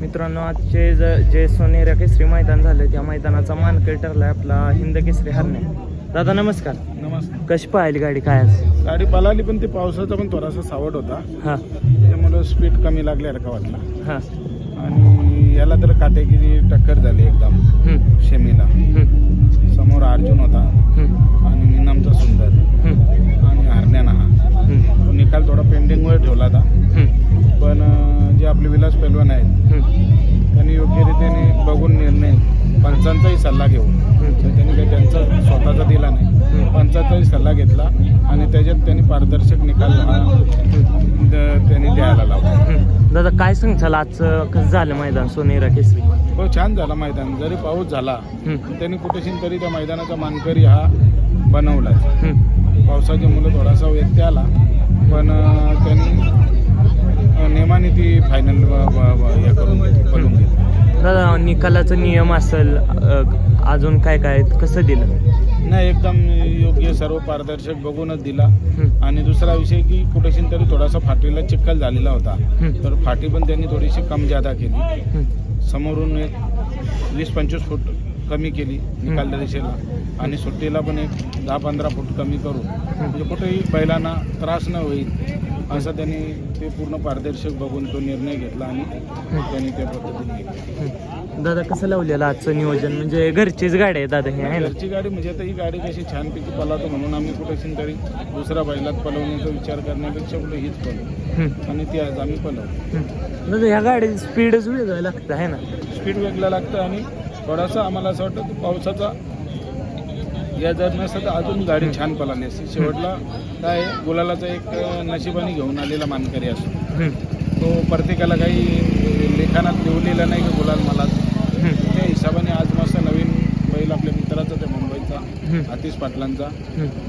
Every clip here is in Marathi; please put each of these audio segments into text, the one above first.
मित्रांनो आजचे ज- जे सोनेरा केसरी मैदान झालं त्या मैदानाचा मानकरी ठरलाय आपला हिंद केसरी हरणे. दादा नमस्कार. नमस्कार. कशी पाहिली गाडी? काय आज? गाडी पळाली पण ते पावसाचा पण थोडासा सावट होता. हां. त्यामुळे स्पीड कमी लागल्यासारखा वाटला. हां. आणि याला तर काटेगिरी टक्कर झाली एकदम. शेमीला. समोर अर्जुन होता. आणि निनामचा सुंदर. आणि हरण्याना हा. निकाल थोडा पेंडिंगवर ठेवला होता. आपले विलास पैलवान आहेत. त्यांनी योग्य रीतीने बघून निर्णय पंचांचाही सल्ला घेऊन. त्यांनी काही त्यांचा स्वतःचा दिला नाही. पंचाचाही सल्ला घेतला आणि त्याच्यात त्यांनी पारदर्शक निकाल त्यांनी द्यायला लावला. दादा काय सांगचाल आजचं कसं झालं मैदान? सोनेरा केसरी? हो छान झाला मैदान. जरी पाऊस झाला त्यांनी कुठेशीन तरी त्या मैदानाचा मानकरी हा बनवला हम्म, पावसाची मुलं थोडासा व्यत्यय आला पण त्यांनी अं, नेमाने ती फायनल हे करून दादा निकालाचा नियम असेल अजून काय काय कसं दिलं? नाही एकदम योग्य सर्व पारदर्शक बघूनच दिला. आणि दुसरा विषय की कुठेशीन तरी थोडासा फाटीला चिखल झालेला होता. तर फाटी पण त्यांनी थोडीशी कम जादा केली. समोरून एक वीस पंचवीस फूट कमी केली निकाल रेषेला आणि सुट्टीला पण एक दहा पंधरा फूट कमी करून. म्हणजे कुठेही बैलांना त्रास न होईल. असं त्यांनी ते पूर्ण पारदर्शक बघून तो निर्णय घेतला आणि त्यांनी त्या पद्धतीने. दादा कसं लावलेलं आजचं नियोजन? म्हणजे घरचीच गाडी आहे दादा हे आहे ना? घरची गाडी म्हणजे आता ही गाडी कशी छानपैकी पळवतो म्हणून आम्ही कुठेशीन तरी दुसऱ्या बैलात पळवण्याचा विचार करण्यापेक्षा कुठे हीच हम्म, आणि ती आज आम्ही हम्म. दादा ह्या गाडीची स्पीडच वेगळं लागतं आहे ना? स्पीड वेगळं लागतं आणि थोडासा आम्हाला असं वाटतं पावसाचा या जर नसतं तर अजून गाडी छान पळाली असते शेवटला काय गुलालाचा एक नशिबाने घेऊन आलेला मानकरी असतो. तो प्रत्येकाला काही लेखानात लिहलेला नाही की गुलाल मला. त्या हिशोबाने आज मस्त नवीन बैल आपल्या मित्राचा त्या मुंबईचा आतिश पाटलांचा.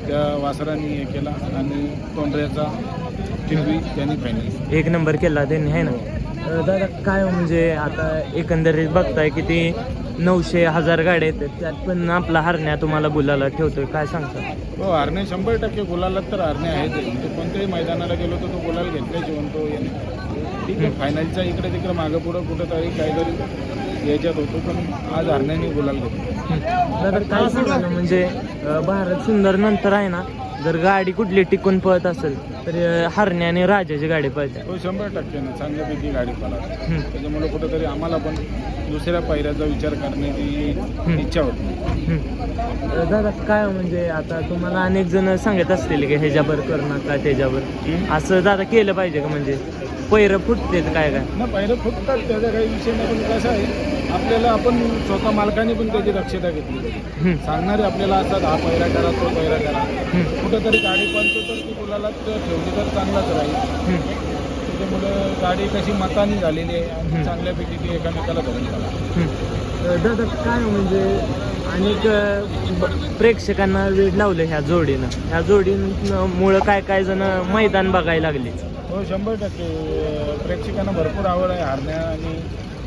त्या वासरांनी हे केला आणि तोंडऱ्याचा टिपवी त्यांनी फायनल एक नंबर केला त्यांनी आहे ना? अ, दादा काय म्हणजे आता एकंदरीत बघताय किती नऊशे हजार गाड्या येतात. त्यात पण आपला हरण्या तुम्हाला गुलाला ठेवतोय. काय सांगता? हो हरणे शंभर टक्के गुलालात तर हरणे आहेत. म्हणजे कोणत्याही मैदानाला गेलो तर तो गुलाल घेतल्याशिवाय तो येणे ठीक आहे फायनलच्या इकडे तिकडे मागं पुढं कुठंतरी काहीतरी याच्यात होतो पण आज हरण्याने गुलाल घेतला दादा काय सांगाल म्हणजे अ, भारत सुंदर नंतर आहे ना जर गाडी कुठली टिकून पळत असेल तर अ, हरण्या आणि राजाची गाडी पळते तो शंभर टक्के ना चांगल्यापैकी गाडी पळा. त्याच्यामुळे कुठंतरी आम्हाला पण दुसऱ्या पायऱ्याचा विचार करण्याची इच्छा होती. दादा काय म्हणजे आता तुम्हाला अनेक जण सांगत असतील की ह्याच्यावर कर नका त्याच्यावर. असं दादा केलं पाहिजे का? म्हणजे पैर फुटतेत काय काय ना पायऱ्या फुटतात त्याचा काही विषय नाही पण कसं आहे आपल्याला आपण स्वतः मालकाने पण त्याची दक्षता घेतली. सांगणारे आपल्याला असतात हा पैरा करा तो पैरा करा. कुठंतरी गाडी पळतो तर ती गुलाला ठेवली तर चांगलाच राहील. त्याच्यामुळं गाडी कशी मतानी झालेली आहे. आणि चांगल्यापैकी ती एकामेकाला धरून हम्म. दादा काय म्हणजे अनेक प्रेक्षकांना वेळ लावलं ह्या जोडीनं. ह्या जोडीनं मुळं काय काय जण मैदान बघायला लागले? हो शंभर टक्के. प्रेक्षकांना भरपूर आवड आहे हारण्या आणि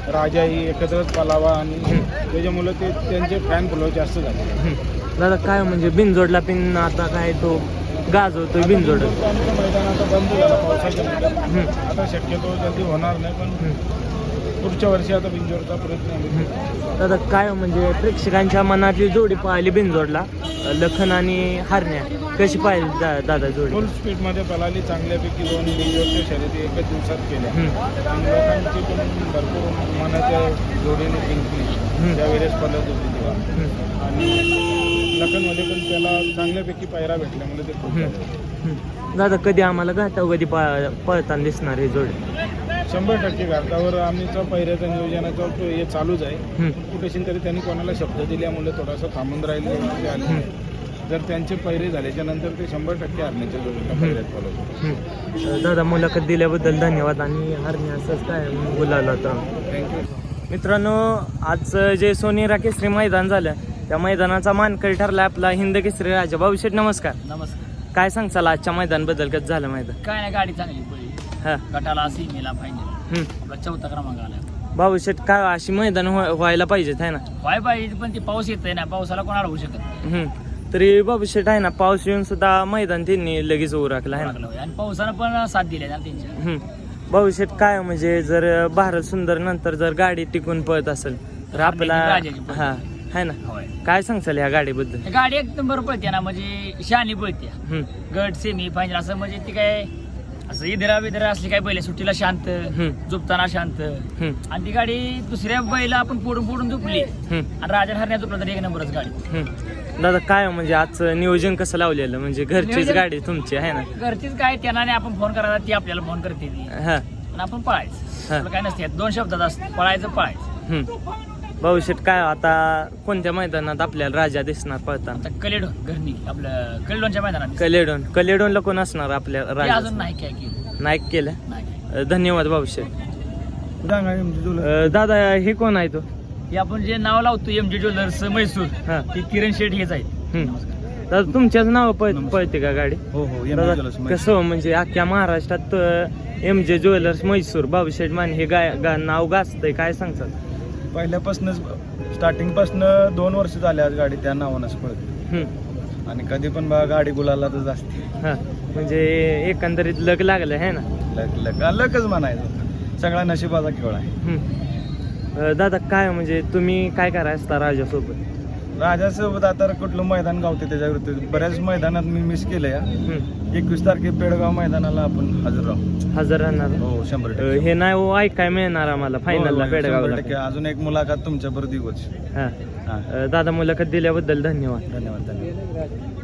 राजाही एकत्रच पलावा आणि त्याच्यामुळे ते त्यांचे फॅन फॉलोअर जास्त झाले. दादा काय म्हणजे बिनजोडला पिन आता काय तो बिनजोड आता आमचं मैदान आता बंद झालं पावसाच्या. आता शक्यतो जल्दी होणार नाही पण. पुढच्या वर्षी आता बिंजोरचा प्रयत्न. दादा काय म्हणजे प्रेक्षकांच्या मनातली जोडी पाहिली बिनजोडला लखन आणि हरण्या कशी पाहिली दा- दादा जोडी फुल स्पीडमध्ये पळाली चांगल्यापैकी दोन बिंजोरच्या शर्यती एकच दिवसात केल्या. आणि लोकांची पण भरपूर मनाच्या जोडीने जिंकली त्यावेळेस पळत होती तेव्हा. आणि लखनमध्ये पण त्याला चांगल्यापैकी पायरा भेटल्यामुळे ते खूप. दादा कधी आम्हाला घाटाव कधी पळताना दिसणार ही जोडी शंभर टक्के घाटावर आम्हीचा पैऱ्याचं नियोजनाचा तो हे चालूच आहे. कुठेशीन तरी त्यांनी कोणाला शब्द दिल्यामुळे थोडासा थांबून राहिले ते आले हम्म. जर त्यांचे पैरे झाल्याच्यानंतर ते शंभर टक्के हरण्याच्या जोडीला पैऱ्यात. दादा मुलाखत दिल्याबद्दल धन्यवाद आणि हरण्या असंच काय बोलायला तर थँक्यू मित्रांनो आजचं जे सोनेरा केसरी मैदान झालं त्या मैदानाचा मानकरी ठरला आपला हिंद केसरी राजा भाऊशेठ नमस्कार नमस्कार काय सांगचाल आजच्या मैदानबद्दल कसं झालं मैदान काय नाही गाडी चांगली पडली हा गटाला सीमेला फायनल हम्म. आपला चौथा क्रमांक आला भाऊशेठ काय अशी मैदान व्हाय- व्हायला पाहिजेत आहे ना व्हाय पाहिजे पण ती पाऊस येतोय ना पावसाला कोणाला होऊ शकत नाही. हम्म. तरी बाबूशेठ आहे ना पाऊस येऊन सुद्धा मैदान त्यांनी लगेच उरकलं आहे ना लागलं होय. आणि पावसानं पण साथ दिली ना त्यांच्या हम्म. भविष्यात काय म्हणजे जर भारत सुंदर नंतर जर गाडी टिकून पळत असेल तर आपला राजाची पळते. हा आहे ना? होय. काय सांगचाल ह्या गाडीबद्दल? गाडी एकदम बरोबर पळते ना म्हणजे शानी पळते. हम्म, गट सेमी फायनल असं म्हणजे ती काय असं इधरा बिधरा असली काय बैल सुट्टीला शांत हम्म. झोपताना शांत. हम्म, आणि ती गाडी दुसऱ्या बैला आपण फोडून फोडून झोपली. हम्म, आणि राजा हरण्यात झोपला तर एक नंबरच गाडी. हम्म. दादा काय म्हणजे आजचं नियोजन कसं लावलेलं? म्हणजे घरचीच नियोजन- गाडी तुमची आहे ना? घरचीच काय त्यांना आणि आपण फोन करायला ती आपल्याला फोन करते ती. हा. आणि आपण पळायचं. हा. आपलं काय नसते दोन शब्दात असतं. पळायचं पळायचं. हम्म. भविष्यात काय आता कोणत्या मैदानात आपल्याला राजा दिसणार पळताना? आता कलेडो घरनी आपलं कलेडोनच्या मैदानात कलेडोन. कलेडोनला कोण असणार आपल्या ते राजा? अजून नाही काय केलं. नाईक केलं? नाही अ, धन्यवाद भविष्यात. अ, दादा हे कोण आहे तो? हे आपण जे नाव लावतो एम जी ज्वेलर्स म्हैसूर हा. ते किरण शेठ हेच आहेत. हम्म. नमस्कार. दादा तुमच्याच नाव पळते का गाडी? हो हो दादा कसं हो, म्हणजे अख्ख्या महाराष्ट्रात एम जे ज्वेलर्स म्हैसूर बाबूशेठ माने हे गाय गा- नाव गाजतंय काय सांगतात? पहिल्यापासूनच स्टार्टिंगपासून दोन वर्ष झाले आज गाडी त्या नावानंच पळते. हम्म. आणि कधी पण बघा गाडी गुलालातच असते हा. म्हणजे एकंदरीत लग लागलं आहे ना? लक लक. लकच म्हणायचं. सगळा नशिबाचा खेळ आहे. हम्म. अ, दादा काय म्हणजे तुम्ही काय करायचं असता राजासोबत? राजासोबत आता कुठलं मैदान गावते त्याच्यावरती बऱ्याच मैदानात मी मिस केलं या. एकवीस तारखे पेडगाव मैदानाला आपण हजर राहू. हजर राहणार. हो शंभर टक्के. हे नाही हो ऐकाय मिळणार आम्हाला फायनलला हो, हो, शंभर पेडगावला. टक्के. अजून एक मुलाखत तुमच्या बरोबर दिवस दादा मुलाखत दिल्याबद्दल धन्यवाद. धन्यवाद धन्यवाद.